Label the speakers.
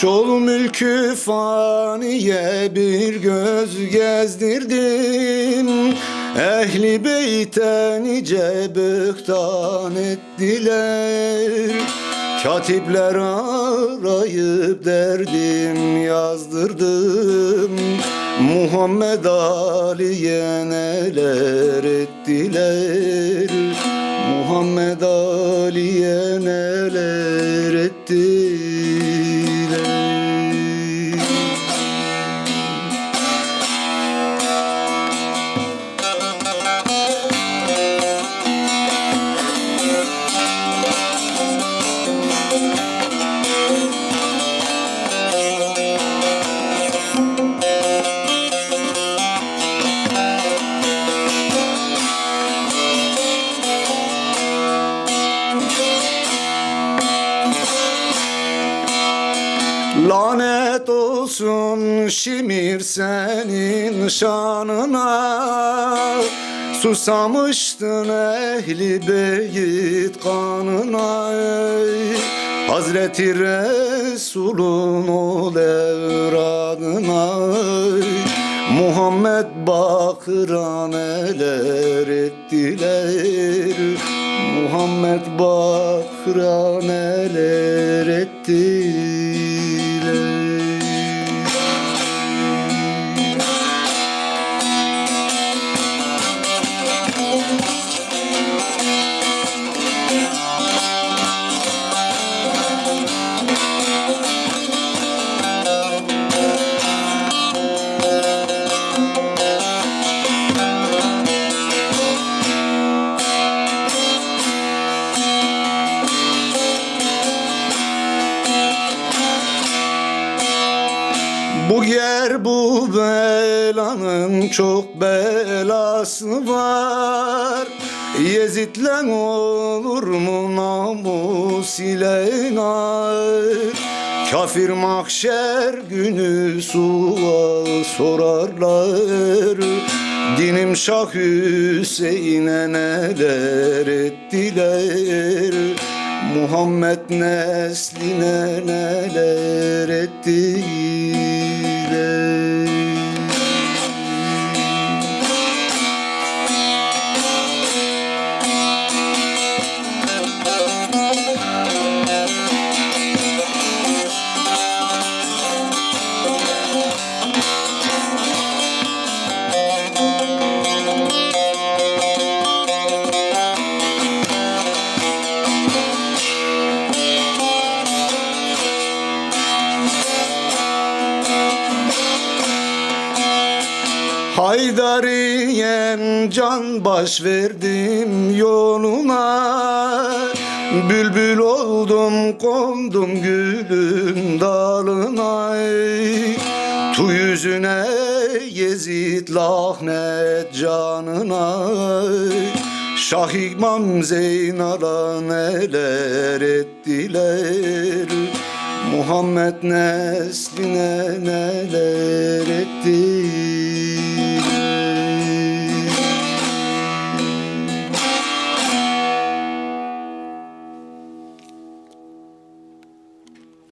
Speaker 1: Şol mülkü faniye bir göz gezdirdim Ehli beyte nice böktan ettiler. Katipler arayıp derdim yazdırdım. Muhammed Ali'ye neler ettiler? Muhammed Ali'ye Lanet olsun şimir senin şanına. Susamıştın ehli beyit kanına Hazreti Resul'un ol evradına Muhammed Bakır'a neler ettiler. Muhammed Bakır'a neler ettiler Bu yer bu belanın çok belası var. Yezid'le olur mu namus ile nar Kafir mahşer günü sual sorarlar. Dinim Şah Hüseyin'e neler ettiler? Muhammed nesline neler ettiler Haydariyen can baş verdim yoluna Bülbül oldum kondum gülün dalına. Tu yüzüne Yezid lahnet canına. Şah İmam Zeynal'a neler ettiler? Muhammed nesline neler ettiler